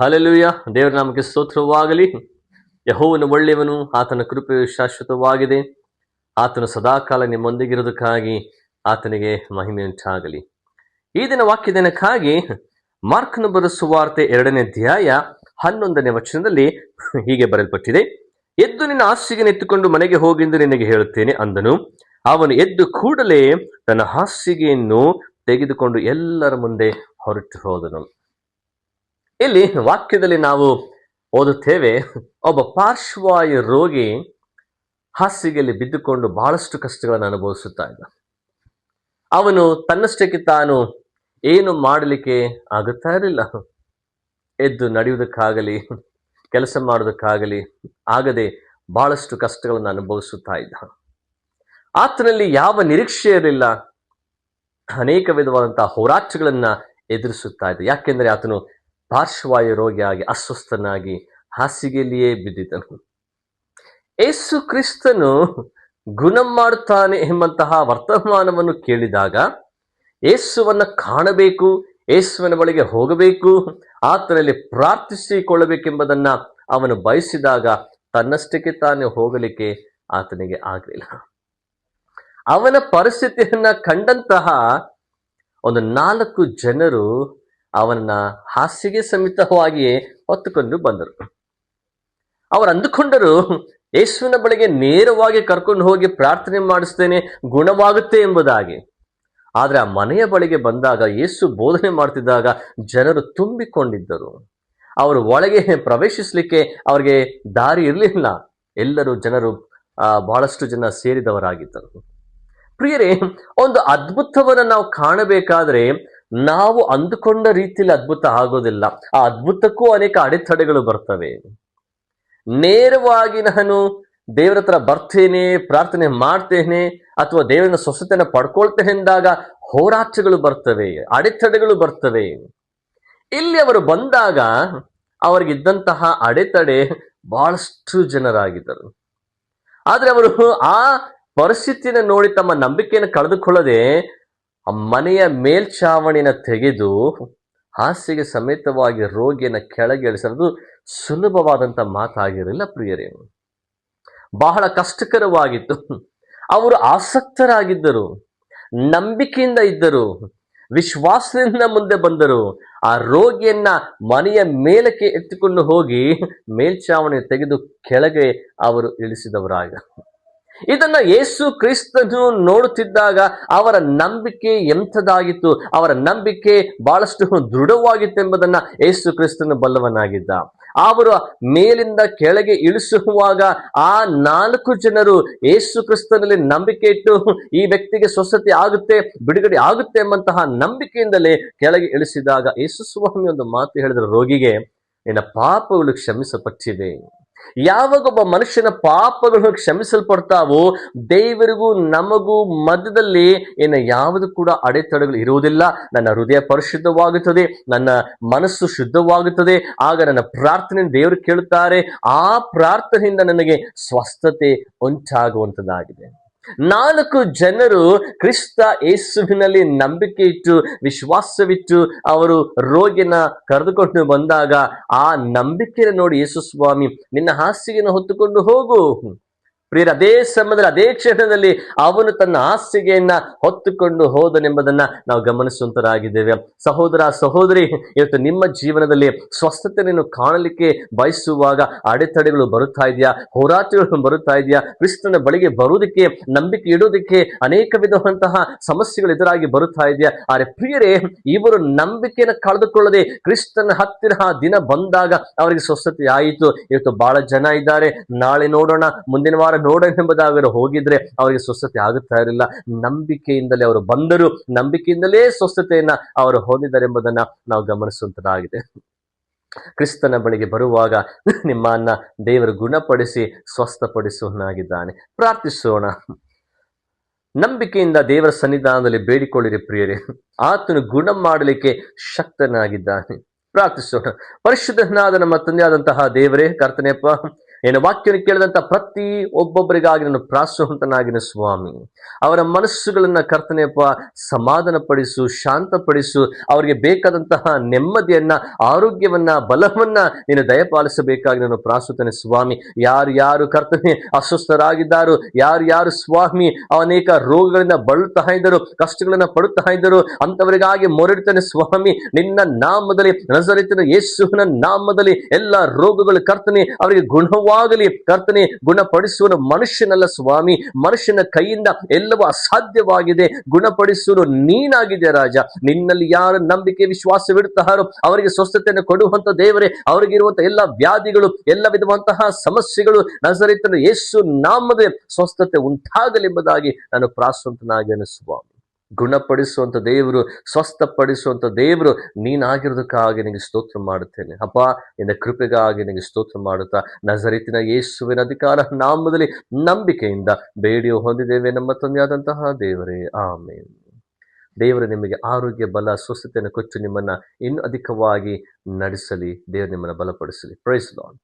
Hallelujah. ದೇವರ ನಾಮಕ್ಕೆ ಸ್ತೋತ್ರವಾಗಲಿ. ಯಹೋವನು ಒಳ್ಳೆಯವನು, ಆತನ ಕೃಪೆಯು ಶಾಶ್ವತವಾಗಿದೆ. ಆತನು ಸದಾಕಾಲ ನಿಮ್ಮೊಂದಿಗಿರೋದಕ್ಕಾಗಿ ಆತನಿಗೆ ಮಹಿಮೆಯುಂಟಾಗಲಿ. ಈ ದಿನ ವಾಕ್ಯದಿನಕ್ಕಾಗಿ ಮಾರ್ಕನ ಬರೆಸುವಾರ್ತೆ ಎರಡನೇ ಅಧ್ಯಾಯ ಹನ್ನೊಂದನೇ ವಚನದಲ್ಲಿ ಹೀಗೆ ಬರೆಯಲ್ಪಟ್ಟಿದೆ. ಎದ್ದು ನಿನ್ನ ಹಾಸಿಗೆ ನೆತ್ತುಕೊಂಡು ಮನೆಗೆ ಹೋಗೆಂದು ನಿನಗೆ ಹೇಳುತ್ತೇನೆ ಅಂದನು. ಅವನು ಎದ್ದು ಕೂಡಲೇ ತನ್ನ ಹಾಸಿಗೆಯನ್ನು ತೆಗೆದುಕೊಂಡು ಎಲ್ಲರ ಮುಂದೆ ಹೊರಟು ಹೋದನು ಇಲ್ಲಿ ವಾಕ್ಯದಲ್ಲಿ ನಾವು ಓದುತ್ತೇವೆ, ಒಬ್ಬ ಪಾರ್ಶ್ವವಾಯು ರೋಗಿ ಹಾಸಿಗೆಯಲ್ಲಿ ಬಿದ್ದುಕೊಂಡು ಬಹಳಷ್ಟು ಕಷ್ಟಗಳನ್ನು ಅನುಭವಿಸುತ್ತಾ ಇದ್ದ. ಅವನು ತನ್ನಷ್ಟಕ್ಕೆ ತಾನು ಏನು ಮಾಡಲಿಕ್ಕೆ ಆಗುತ್ತಾ ಇರಲಿಲ್ಲ. ಎದ್ದು ನಡೆಯುವುದಕ್ಕಾಗಲಿ, ಕೆಲಸ ಮಾಡೋದಕ್ಕಾಗಲಿ ಆಗದೆ ಬಹಳಷ್ಟು ಕಷ್ಟಗಳನ್ನು ಅನುಭವಿಸುತ್ತಾ ಇದ್ದ. ಆತನಲ್ಲಿ ಯಾವ ನಿರೀಕ್ಷೆ ಇರಲಿಲ್ಲ. ಅನೇಕ ವಿಧವಾದಂತಹ ಹೋರಾಟಗಳನ್ನ ಎದುರಿಸುತ್ತಾ ಇದ್ದ. ಯಾಕೆಂದರೆ ಆತನು ಪಾರ್ಶ್ವವಾಯು ರೋಗಿಯಾಗಿ, ಅಸ್ವಸ್ಥನಾಗಿ ಹಾಸಿಗೆಯಲ್ಲಿಯೇ ಬಿದ್ದಿದ್ದನು. ಏಸು ಕ್ರಿಸ್ತನು ಗುಣ ಮಾಡುತ್ತಾನೆ ಎಂಬಂತಹ ವರ್ತಮಾನವನ್ನು ಕೇಳಿದಾಗ, ಏಸುವನ್ನು ಕಾಣಬೇಕು ಯೇಸುವಿನ ಬಳಿಗೆ ಹೋಗಬೇಕು, ಆತನಲ್ಲಿ ಪ್ರಾರ್ಥಿಸಿಕೊಳ್ಳಬೇಕೆಂಬುದನ್ನ ಅವನು ಬಯಸಿದಾಗ ತನ್ನಷ್ಟಕ್ಕೆ ತಾನೇ ಹೋಗಲಿಕ್ಕೆ ಆತನಿಗೆ ಆಗಲಿಲ್ಲ. ಅವನ ಪರಿಸ್ಥಿತಿಯನ್ನ ಕಂಡಂತಹ ಒಂದು ನಾಲ್ಕು ಜನರು ಅವನ ಹಾಸಿಗೆ ಸಮೇತವಾಗಿಯೇ ಹೊತ್ತುಕೊಂಡು ಬಂದರು. ಅವರು ಅಂದುಕೊಂಡರು, ಯೇಸುವಿನ ಬಳಿಗೆ ನೇರವಾಗಿ ಕರ್ಕೊಂಡು ಹೋಗಿ ಪ್ರಾರ್ಥನೆ ಮಾಡಿಸ್ತೇನೆ, ಗುಣವಾಗುತ್ತೆ ಎಂಬುದಾಗಿ. ಆದ್ರೆ ಆ ಮನೆಯ ಬಳಿಗೆ ಬಂದಾಗ, ಯೇಸು ಬೋಧನೆ ಮಾಡ್ತಿದ್ದಾಗ ಜನರು ತುಂಬಿಕೊಂಡಿದ್ದರು. ಅವರು ಒಳಗೆ ಪ್ರವೇಶಿಸಲಿಕ್ಕೆ ಅವರಿಗೆ ದಾರಿ ಇರಲಿಲ್ಲ. ಎಲ್ಲರೂ ಜನರು ಬಹಳಷ್ಟು ಜನ ಸೇರಿದವರಾಗಿದ್ದರು. ಪ್ರಿಯರೇ, ಒಂದು ಅದ್ಭುತವನ್ನು ನಾವು ಕಾಣಬೇಕಾದ್ರೆ ನಾವು ಅಂದುಕೊಂಡ ರೀತಿಯಲ್ಲಿ ಅದ್ಭುತ ಆಗೋದಿಲ್ಲ. ಆ ಅದ್ಭುತಕ್ಕೂ ಅನೇಕ ಅಡೆತಡೆಗಳು ಬರ್ತವೆ. ನೇರವಾಗಿ ನಾನು ದೇವರ ಹತ್ರ ಬರ್ತೇನೆ, ಪ್ರಾರ್ಥನೆ ಮಾಡ್ತೇನೆ ಅಥವಾ ದೇವರನ್ನ ಸ್ವಸ್ಥತೆಯನ್ನು ಪಡ್ಕೊಳ್ತೇನೆ ಎಂದಾಗ ಹೋರಾಟಗಳು ಬರ್ತವೆ, ಅಡೆತಡೆಗಳು ಬರ್ತವೆ. ಇಲ್ಲಿ ಅವರು ಬಂದಾಗ ಅವರಿಗಿದ್ದಂತಹ ಅಡೆತಡೆ ಬಹಳಷ್ಟು ಜನರಾಗಿದ್ದರು. ಆದ್ರೆ ಅವರು ಆ ಪರಿಸ್ಥಿತಿಯನ್ನು ನೋಡಿ ತಮ್ಮ ನಂಬಿಕೆಯನ್ನು ಕಳೆದುಕೊಳ್ಳದೆ ಆ ಮನೆಯ ಮೇಲ್ಛಾವಣಿನ ತೆಗೆದು ಹಾಸಿಗೆ ಸಮೇತವಾಗಿ ರೋಗಿಯನ್ನ ಕೆಳಗೆ ಇಳಿಸೋದು ಸುಲಭವಾದಂಥ ಮಾತಾಗಿರಲಿಲ್ಲ ಪ್ರಿಯರೇ. ಬಹಳ ಕಷ್ಟಕರವಾಗಿತ್ತು. ಅವರು ಆಸಕ್ತರಾಗಿದ್ದರು. ನಂಬಿಕೆಯಿಂದ ಇದ್ದರು. ವಿಶ್ವಾಸದಿಂದ ಮುಂದೆ ಬಂದರು. ಆ ರೋಗಿಯನ್ನ ಮನೆಯ ಮೇಲಕ್ಕೆ ಎತ್ತಿಕೊಂಡು ಹೋಗಿ ಮೇಲ್ಛಾವಣಿ ತೆಗೆದು ಕೆಳಗೆ ಅವರು ಇಳಿಸಿದವರಾಗ. ಇದನ್ನ ಯೇಸು ಕ್ರಿಸ್ತನು ನೋಡುತ್ತಿದ್ದಾಗ ಅವರ ನಂಬಿಕೆ ಎಂಥದಾಗಿತ್ತು ಅವರ ನಂಬಿಕೆ ಬಹಳಷ್ಟು ದೃಢವಾಗಿತ್ತು ಎಂಬುದನ್ನ ಯೇಸು ಕ್ರಿಸ್ತನು ಬಲ್ಲವನಾಗಿದ್ದ. ಅವರು ಮೇಲಿಂದ ಕೆಳಗೆ ಇಳಿಸುವಾಗ ಆ ನಾಲ್ಕು ಜನರು ಯೇಸು ಕ್ರಿಸ್ತನಲ್ಲಿ ನಂಬಿಕೆ ಇಟ್ಟು, ಈ ವ್ಯಕ್ತಿಗೆ ಸ್ವಸ್ಥತೆ ಆಗುತ್ತೆ, ಬಿಡುಗಡೆ ಆಗುತ್ತೆ ಎಂಬಂತಹ ನಂಬಿಕೆಯಿಂದಲೇ ಕೆಳಗೆ ಇಳಿಸಿದಾಗ ಯೇಸು ಸ್ವಾಮಿ ಒಂದು ಮಾತು ಹೇಳಿದ್ರು, ರೋಗಿಗೆ ನಿನ್ನ ಪಾಪಗಳು ಕ್ಷಮಿಸಲ್ಪಟ್ಟಿವೆ. ಯಾವಾಗ ಒಬ್ಬ ಮನುಷ್ಯನ ಪಾಪಗಳು ಕ್ಷಮಿಸಲ್ಪಡ್ತಾವೋ, ದೇವರಿಗೂ ನಮಗೂ ಮಧ್ಯದಲ್ಲಿ ಏನು ಯಾವುದು ಕೂಡ ಅಡೆತಡೆಗಳು ಇರುವುದಿಲ್ಲ. ನನ್ನ ಹೃದಯ ಪರಿಶುದ್ಧವಾಗುತ್ತದೆ, ನನ್ನ ಮನಸ್ಸು ಶುದ್ಧವಾಗುತ್ತದೆ. ಆಗ ನನ್ನ ಪ್ರಾರ್ಥನೆ ದೇವರು ಕೇಳುತ್ತಾರೆ. ಆ ಪ್ರಾರ್ಥನೆಯಿಂದ ನನಗೆ ಸ್ವಸ್ಥತೆ ಉಂಟಾಗುವಂತದ್ದಾಗಿದೆ ನಾಲ್ಕು ಜನರು ಕ್ರಿಸ್ತ ಯೇಸುವಿನಲ್ಲಿ ನಂಬಿಕೆ ಇಟ್ಟು, ವಿಶ್ವಾಸವಿಟ್ಟು ಅವರು ರೋಗಿನ ಕರೆದುಕೊಂಡು ಬಂದಾಗ ಆ ನಂಬಿಕೆಯನ್ನು ನೋಡಿ ಯೇಸು ಸ್ವಾಮಿ, ನಿನ್ನ ಹಾಸಿಗೆಯನ್ನು ಹೊತ್ತುಕೊಂಡು ಹೋಗು. ಪ್ರಿಯರ, ಅದೇ ಸಮಯದಲ್ಲಿ, ಅದೇ ಕ್ಷಣದಲ್ಲಿ ಅವನು ತನ್ನ ಹಾಸಿಗೆಯನ್ನ ಹೊತ್ತುಕೊಂಡು ಹೋದನೆಂಬುದನ್ನ ನಾವು ಗಮನಿಸುವಂತರಾಗಿದ್ದೇವೆ. ಸಹೋದರ, ಸಹೋದರಿ, ಇವತ್ತು ನಿಮ್ಮ ಜೀವನದಲ್ಲಿ ಸ್ವಸ್ಥತೆಯನ್ನು ಕಾಣಲಿಕ್ಕೆ ಬಯಸುವಾಗ ಅಡೆತಡೆಗಳು ಬರುತ್ತಾ ಇದೆಯಾ? ಹೋರಾಟಗಳು ಬರುತ್ತಾ ಇದೆಯಾ? ಕ್ರಿಸ್ತನ ಬಳಿಗೆ ಬರುವುದಕ್ಕೆ, ನಂಬಿಕೆ ಇಡುವುದಕ್ಕೆ ಅನೇಕ ವಿಧವಂತಹ ಸಮಸ್ಯೆಗಳು ಎದುರಾಗಿ ಬರುತ್ತಾ ಇದೆಯಾ? ಆದರೆ ಪ್ರಿಯರೇ, ಇವರು ನಂಬಿಕೆಯನ್ನು ಕಳೆದುಕೊಳ್ಳದೆ ಕ್ರಿಸ್ತನ ಹತ್ತಿರ ದಿನ ಬಂದಾಗ ಅವರಿಗೆ ಸ್ವಸ್ಥತೆ ಆಯಿತು ಇವತ್ತು ಬಹಳ ಜನ ಇದ್ದಾರೆ. ನಾಳೆ ನೋಡೋಣ, ಮುಂದಿನ ವಾರ ನೋಡೋಣ ಎಂಬುದಾಗಿ ಹೋಗಿದ್ರೆ ಅವರಿಗೆ ಸ್ವಸ್ಥತೆ ಆಗುತ್ತಾ ಇರಲಿಲ್ಲ. ನಂಬಿಕೆಯಿಂದಲೇ ಅವರು ಬಂದರು. ನಂಬಿಕೆಯಿಂದಲೇ ಸ್ವಸ್ಥತೆಯನ್ನ ಅವರು ಹೊಂದಿದ್ದಾರೆ ಎಂಬುದನ್ನ ನಾವು ಗಮನಿಸುವಂತದಾಗಿದೆ ಕ್ರಿಸ್ತನ ಬಳಿಗೆ ಬರುವಾಗ ನಿಮ್ಮನ್ನ ದೇವರು ಗುಣಪಡಿಸಿ ಸ್ವಸ್ಥಪಡಿಸುವನಾಗಿದ್ದಾನೆ ಪ್ರಾರ್ಥಿಸೋಣ. ನಂಬಿಕೆಯಿಂದ ದೇವರ ಸನ್ನಿಧಾನದಲ್ಲಿ ಬೇಡಿಕೊಳ್ಳಿರಿ ಪ್ರಿಯರೇ. ಆತನು ಗುಣ ಮಾಡಲಿಕ್ಕೆ ಶಕ್ತನಾಗಿದ್ದಾನೆ. ಪ್ರಾರ್ಥಿಸೋಣ. ಪರಿಶುದ್ಧನಾದ ನಮ್ಮ ತಂದೆಯಾದಂತಹ ದೇವರೇ ಕರ್ತನೆಯಪ್ಪ ಏನು ವಾಕ್ಯವನ್ನು ಕೇಳಿದಂತ ಪ್ರತಿ ಒಬ್ಬೊಬ್ಬರಿಗಾಗಿ ನಾನು ಪ್ರಾಸಹಂತನಾಗಿನ ಸ್ವಾಮಿ, ಅವರ ಮನಸ್ಸುಗಳನ್ನ ಕರ್ತನೆಯಪ್ಪ ಸಮಾಧಾನ ಪಡಿಸು ಶಾಂತಪಡಿಸು, ಅವರಿಗೆ ಬೇಕಾದಂತಹ ನೆಮ್ಮದಿಯನ್ನ, ಆರೋಗ್ಯವನ್ನ, ಬಲವನ್ನ ನೀನು ದಯಪಾಲಿಸಬೇಕಾಗಿ ನಾನು ಪ್ರಾಸುತ್ತೇನೆ ಸ್ವಾಮಿ. ಯಾರು ಯಾರು ಕರ್ತನೆ ಅಸ್ವಸ್ಥರಾಗಿದ್ದಾರೋ, ಯಾರು ಯಾರು ಸ್ವಾಮಿ, ಅನೇಕ ರೋಗಗಳಿಂದ ಬಳಲ್ತಾ ಇದ್ದರು, ಕಷ್ಟಗಳನ್ನ ಪಡುತ್ತಾ ಇದ್ದರು ಅಂತವರಿಗಾಗಿ ಮೊರಡುತ್ತಾನೆ ಸ್ವಾಮಿ, ನಿನ್ನ ನಾಮದಲ್ಲಿ, ನಜರಿತನ ಯೇಸುವಿನ ನಾಮದಲ್ಲಿ ಎಲ್ಲ ರೋಗಗಳು ಕರ್ತನೆ ಅವರಿಗೆ ಗುಣವಾಗಲಿ ಕರ್ತನೆ ಗುಣಪಡಿಸುವ ಮನುಷ್ಯನಲ್ಲ ಸ್ವಾಮಿ. ಮನುಷ್ಯನ ಕೈಯಿಂದ ಎಲ್ಲವೂ ಅಸಾಧ್ಯವಾಗಿದೆ. ಗುಣಪಡಿಸುವ ನೀನಾಗಿದೆ ರಾಜ. ನಿನ್ನಲ್ಲಿ ಯಾರು ನಂಬಿಕೆ ವಿಶ್ವಾಸವಿಡುತ್ತಾರೋ ಅವರಿಗೆ ಸ್ವಸ್ಥತೆಯನ್ನು ಕೊಡುವಂತ ದೇವರೇ ಅವರಿಗಿರುವಂತಹ ಎಲ್ಲ ವ್ಯಾಧಿಗಳು, ಎಲ್ಲ ವಿಧವಂತಹ ಸಮಸ್ಯೆಗಳು, ನಜರಿತನ ಯೇಸು ನಾಮದೇ ಸ್ವಸ್ಥತೆ ಉಂಟಾಗಲೆಂಬುದಾಗಿ ನಾನು ಪ್ರಾಸ್ವಂತನಾಗಿ ಸ್ವಾಮಿ. ಗುಣಪಡಿಸುವಂತ ದೇವರು, ಸ್ವಸ್ಥಪಡಿಸುವಂಥ ದೇವರು ನೀನಾಗಿರೋದಕ್ಕಾಗಿ ನಿನಗೆ ಸ್ತೋತ್ರ ಮಾಡುತ್ತೇನೆ. ಅಪ್ಪ, ನಿನ್ನ ಕೃಪೆಗಾಗಿ ನಿನಗೆ ಸ್ತೋತ್ರ ಮಾಡುತ್ತಾ, ನಜರಿತಿನ ಯೇಸುವಿನ ಅಧಿಕಾರ ನಾಮದಲ್ಲಿ ನಂಬಿಕೆಯಿಂದ ಬೇಡಿಯೋ ಹೊಂದಿದ್ದೇವೆ ನಮ್ಮ ತಂದೆಯಾದಂತಹ ದೇವರೇ. ಆಮೇಲೆ ದೇವರು, ನಿಮಗೆ ಆರೋಗ್ಯ, ಬಲ, ಸ್ವಸ್ಥತೆಯನ್ನು ಕೊಚ್ಚು ನಿಮ್ಮನ್ನು ಇನ್ನೂ ಅಧಿಕವಾಗಿ ನಡೆಸಲಿ. ದೇವರು, ನಿಮ್ಮನ್ನು ಬಲಪಡಿಸಲಿ. Price lord